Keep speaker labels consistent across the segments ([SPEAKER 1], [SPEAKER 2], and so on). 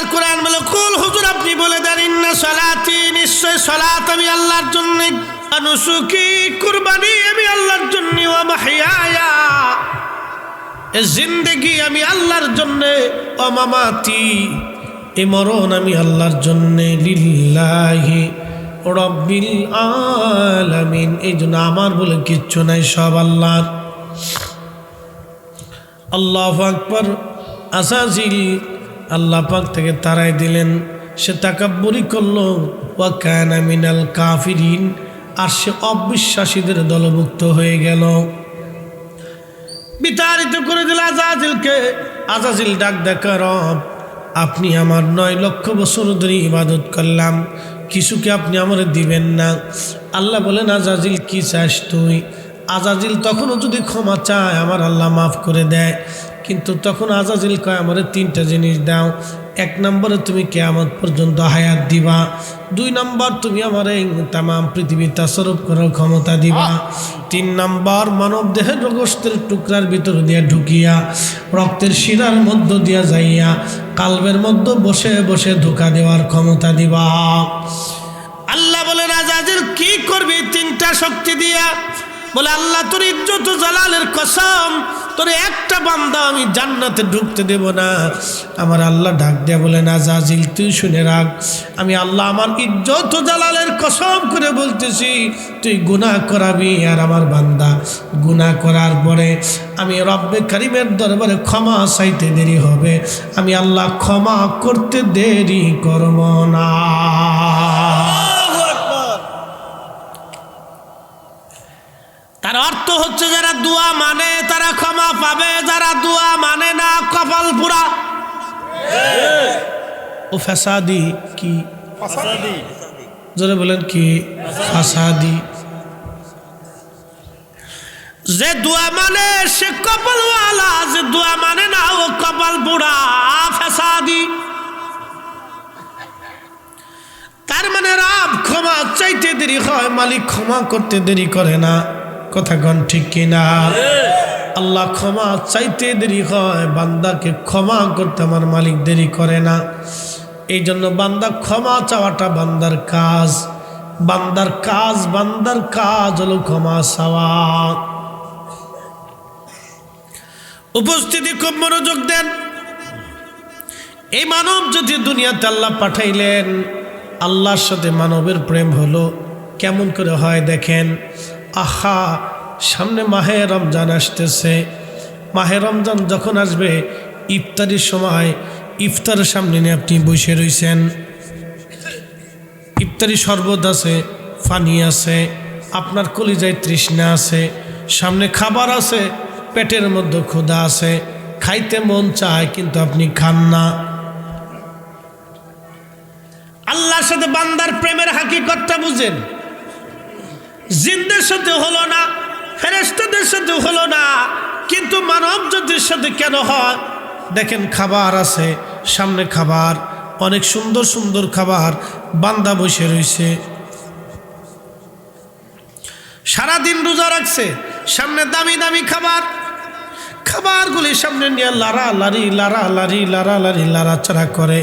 [SPEAKER 1] আল্লাহর কোরআন বলে, কুল হুজুর, আপনি বলে দেন, ইন্না সলাতি, নিশ্চয় সলাত আমি আল্লাহর জন্য অনুসুকি কুরবানি আমি আল্লাহর জন্য মাহইয়ায়া এ জিন্দেগি আমি আল্লাহর জন্যে অমামাতি এ মরণ আমি আল্লাহর জন্যে, লিল্লাহি রব্বিল আলামিন। এই জন্য আমার বলে কিচ্ছু নাই, সব আল্লাহর। আল্লাহ আকবর আসাজিল আল্লাহ পাক থেকে তারাই দিলেন, সে তাকাব্বরি করল, ওয়া কানা মিনাল কাফিরিন আর সে অবিশ্বাসীদের দলভুক্ত হয়ে গেল। বিতাড়িত করে দিল আজাজিলকে, আজাজিল, ডাক দেখা রব, আপনি আমার নয় লক্ষ বছর ধরে ইবাদত করলাম কিছুকে আপনি আমার দিবেন না? আল্লাহ বলেন, আজাজিল, কি চাস তুই? আজাজিল তখনও যদি ক্ষমা চায়, আমার আল্লাহ মাফ করে দেয়। কিন্তু তখন আজাজিল কয়, আমার তিনটা জিনিস দাও। এক নম্বরে তুমি কেয়ামত পর্যন্ত হায়াত দিবা। দুই নম্বর, তুমি আমার এই তাম পৃথিবী তাসরফ করার ক্ষমতা দিবা। তিন নম্বর, মানব দেহের রগস্তের টুকরার ভিতর দিয়া ঢুকিয়া, রক্তের শিরার মধ্য দিয়া যাইয়া, কালবের মধ্যে বসে বসে ধোকা দেওয়ার ক্ষমতা দিবা। আল্লাহ বলে রাজাজের কি করবি তিনটা শক্তি দিয়া? বলে, আল্লাহ তোর ইজ্জত জালালের কসম তোর একটা বান্দা আমি জান্নাতে ঢুকতে দেব না। আমার আল্লাহ ডাক দেয়া বলে না জাজিল তুই শুনে রাখ। আমি আল্লাহ আমার ইজ্জত জালালের কসম করে বলতেছি, তুই গুনাহ করাবি আর আমার বান্দা। গুনাহ করার পরে আমি রব্বে করিমের দরবারে ক্ষমা চাইতে দেরি হবে। আমি আল্লাহ ক্ষমা করতে দেরি করব না। হচ্ছে যারা দোয়া মানে তারা ক্ষমা পাবে যারা দোয়া মানে না কপাল পুরা। ও ফেসাদি কি? জোরে বলেন কি? ফাসাদি যে দোয়া মানে সে কপালওয়ালা যে দোয়া মানে না ও কপাল পুরা। ফেসাদি তার মানে রাব ক্ষমা চাইতে দেরি হয় মালিক ক্ষমা করতে দেরি করে না। কথা গণ ঠিক কিনা? আল্লাহ ক্ষমা চাইতে দেরি হয়, বান্দাকে ক্ষমা করতে আমার মালিক দেরি করে না। এই জন্য বান্দা ক্ষমা চাওয়াটা বান্দার কাজ। বান্দার কাজ বান্দার কাজ হলো ক্ষমা চাওয়া। উপস্থিতি খুব মনোযোগ দেন। এই মানব যদি দুনিয়াতে আল্লাহ পাঠাইলেন, আল্লাহর সাথে মানবের প্রেম হলো কেমন করে হয় দেখেন। আহা, সামনে মাহে রমজান আসতেছে। মাহে রমজান যখন আসবে, ইফতারির সময় ইফতারের সামনে নিয়ে আপনি বসে রয়েছেন ইফতারি শরবত আছে, পানি আছে, আপনার কলিজায় তৃষ্ণা আছে, সামনে খাবার আছে, পেটের মধ্যে ক্ষুধা আছে, খাইতে মন চায় কিন্তু আপনি খান না। আল্লাহর সাথে বান্দার প্রেমের হাকিকতটা বুঝেন। জিনদের সাথে হলো না ফেরেস্তাদের সাথে হলো না, কিন্তু মানব জাতির সাথে কেন হয়? দেখেন খাবার আছে, সামনে খাবার, অনেক সুন্দর সুন্দর খাবার, বান্দা বসে রয়েছে। সারাদিন রোজা রাখছে, সামনে দামি দামি খাবার খাবারগুলি সামনে নিয়ে লারা লারি লারা লারি লারা লারি লাড়াচাড়া করে।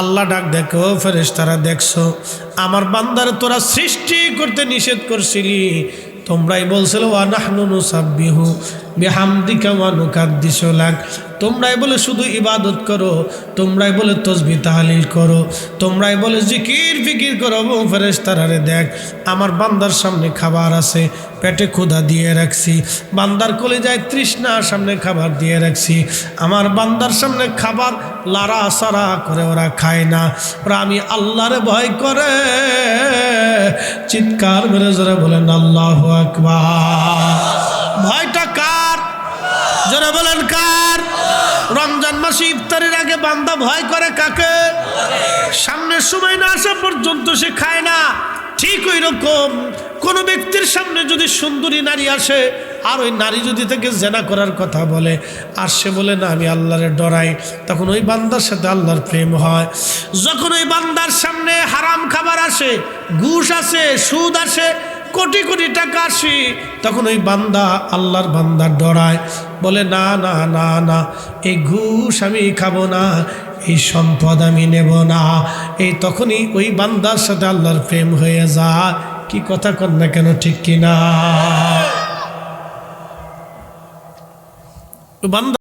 [SPEAKER 1] আল্লাহ ডাক দেখো ফেরেস তারা দেখছ, আমার বান্দারে তোরা সৃষ্টি করতে নিষেধ করছিলি। তোমরাই বলছিল ওয়ানাহনু সাব্বিহু বেহামদিকা ওয়ানুকাদ্দিস লাগ তোমরাই বলে শুধু ইবাদত করো, তোমরাই বলে তসবি তাহালিল করো, তোমরাই বলে জিকির ফিকির করো ফেরেস তারারে দেখ, আমার বান্দার সামনে খাবার আছে, পেটে ক্ষুধা দিয়ে রাখছি, বান্দার কলে যায় তৃষ্ণার সামনে খাবার দিয়ে রাখছি, আমার বান্দার সামনে খাবার লারা সারা করে ওরা খায় না। ওরা আমি আল্লাহরে ভয় করে, চিৎকার মেরে জোরে বলেন, আল্লাহ আকবার। জোরে বলেন কার? রমজান মাসে ইফতারের আগে বান্দা ভয় করে কাকে? সামনের সময় না আসা পর্যন্ত সে খায় না। ঠিক ওই রকম কোনো ব্যক্তির সামনে যদি সুন্দরী নারী আসে, আর ওই নারী যদি তাকে জেনা করার কথা বলে, আর সে বলে, না, আমি আল্লাহরে ডরাই। তখন ওই বান্দার সাথে আল্লাহর প্রেম হয়। যখন ওই বান্দার সামনে হারাম খাবার আসে, ঘুষ আসে, সুদ আসে কোটি কোটি টাকা আসি। তখন ওই বান্দা আল্লাহর বান্দার ডরায়, বলে, না না না না, এই ঘুষ আমি খাব না, এই সম্পদ আমি নেব না। এই তখনই ওই বান্দার সাথে আল্লাহর প্রেম হয়ে যায়। কি কথা কর না কেন, ঠিক কিনা? বান্দা